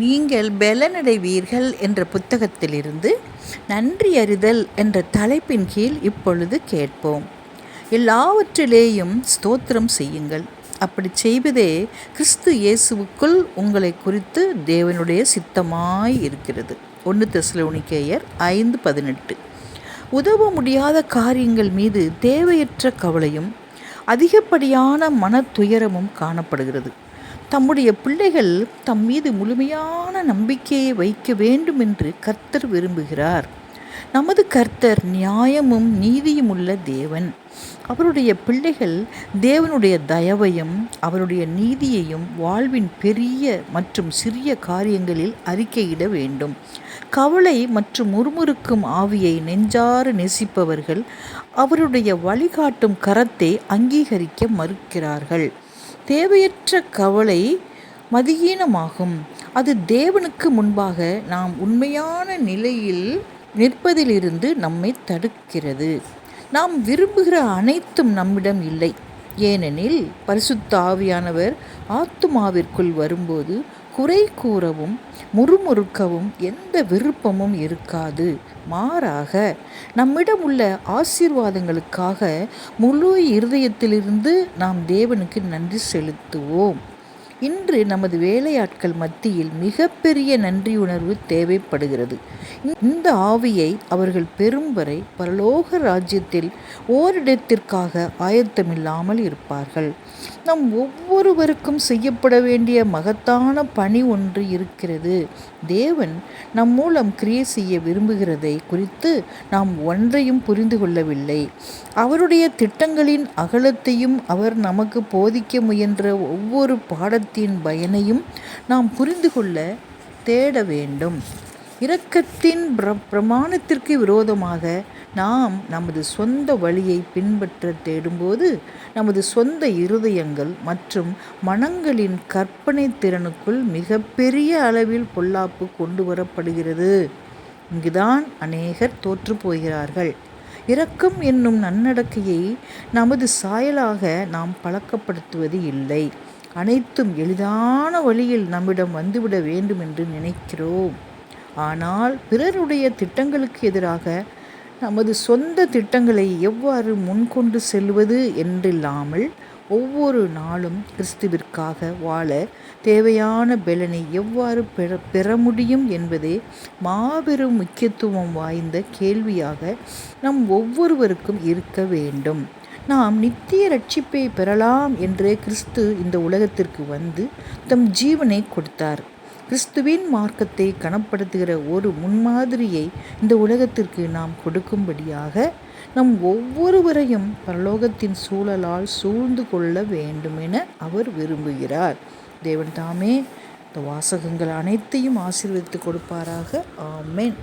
நீங்கள் பலனடைவீர்கள் என்ற புத்தகத்திலிருந்து நன்றி அறிதல் என்ற தலைப்பின் கீழ் இப்பொழுது கேட்போம். எல்லாவற்றிலேயும் ஸ்தோத்திரம் செய்யுங்கள். அப்படி செய்வதே கிறிஸ்து இயேசுவுக்குள் உங்களை குறித்து தேவனுடைய சித்தமாய் இருக்கிறது. ஒன்று தெஸ்லோனிக்கேயர் ஐந்து பதினெட்டு. உதவ முடியாத காரியங்கள் மீது தேவையற்ற கவலையும் அதிகப்படியான மன துயரமும் காணப்படுகிறது. தம்முடைய பிள்ளைகள் தம் மீது முழுமையான நம்பிக்கையை வைக்க வேண்டும் என்று கர்த்தர் விரும்புகிறார். நமது கர்த்தர் நியாயமும் நீதியும் உள்ள தேவன். அவருடைய பிள்ளைகள் தேவனுடைய தயவையும் அவருடைய நீதியையும் வாழ்வின் பெரிய மற்றும் சிறிய காரியங்களில் அறிக்கையிட வேண்டும். கவலை மற்றும் முறுமுறுக்கும் ஆவியை நெஞ்சாறு நேசிப்பவர்கள் அவருடைய வழிகாட்டும் கரத்தை அங்கீகரிக்க மறுக்கிறார்கள். தேவையற்ற கவலை மதியீனமாகும். அது தேவனுக்கு முன்பாக நாம் உண்மையான நிலையில் நிற்பதிலிருந்து நம்மை தடுக்கிறது. நாம் விரும்புகிற அனைத்தும் நம்மிடம் இல்லை. ஏனெனில் பரிசுத்த ஆவியானவர் ஆத்துமாவிற்குள் வரும்போது குறை கூறவும் முறுமுறுக்கவும் எந்த விருப்பமும் இருக்காது. மாறாக நம்மிடம் உள்ள ஆசீர்வாதங்களுக்காக முழு இருதயத்திலிருந்து நாம் தேவனுக்கு நன்றி செலுத்துவோம். இன்று நமது வேலையாட்கள் மத்தியில் மிகப்பெரிய நன்றியுணர்வு தேவைப்படுகிறது. இந்த ஆவியை அவர்கள் பெறும் வரை பரலோக ராஜ்யத்தில் ஓரிடத்திற்காக ஆயத்தமில்லாமல் இருப்பார்கள். நம் ஒவ்வொருவருக்கும் செய்யப்பட வேண்டிய மகத்தான பணி ஒன்று இருக்கிறது. தேவன் நம் மூலம் கிரியை செய்ய விரும்புகிறதை குறித்து நாம் ஒன்றையும் புரிந்து கொள்ளவில்லை. அவருடைய திட்டங்களின் அகலத்தையும் அவர் நமக்கு போதிக்க முயன்ற ஒவ்வொரு இரக்கத்தின் பயனையும் நாம் புரிந்து கொள்ள தேட வேண்டும். இரக்கத்தின் பிர பிரமாணத்திற்கு விரோதமாக நாம் நமது சொந்த வழியை பின்பற்ற தேடும்போது நமது சொந்த இருதயங்கள் மற்றும் மனங்களின் கற்பனை திறனுக்குள் மிகப்பெரிய அளவில் பொல்லாப்பு கொண்டு வரப்படுகிறது. இங்குதான் அநேகர் தோற்று போகிறார்கள். இரக்கம் என்னும் நன்னடக்கையை நமது சாயலாக நாம் பழக்கப்படுத்துவது இல்லை. அனைத்தும் எளிதான வழியில் நம்மிடம் வந்துவிட வேண்டும் என்று நினைக்கிறோம். ஆனால் பிறருடைய திட்டங்களுக்கு எதிராக நமது சொந்த திட்டங்களை எவ்வாறு முன்கொண்டு செல்வது என்றில்லாமல் ஒவ்வொரு நாளும் கிறிஸ்துவிற்காக வாழ தேவையான பலனை எவ்வாறு பெற பெற முடியும் என்பதே மாபெரும் முக்கியத்துவம் வாய்ந்த கேள்வியாக நம் ஒவ்வொருவருக்கும் இருக்க வேண்டும். நாம் நித்திய ரட்சிப்பை பெறலாம் என்றே கிறிஸ்து இந்த உலகத்திற்கு வந்து தம் ஜீவனை கொடுத்தார். கிறிஸ்துவின் மார்க்கத்தை கனப்படுத்துகிற ஒரு முன்மாதிரியை இந்த உலகத்திற்கு நாம் கொடுக்கும்படியாக நம் ஒவ்வொருவரையும் பரலோகத்தின் சூழலால் சூழ்ந்து கொள்ள வேண்டும் என அவர் விரும்புகிறார். தேவன் தாமே இந்த வாசகங்கள் அனைத்தையும் ஆசீர்வதித்து கொடுப்பாராக. ஆமேன்.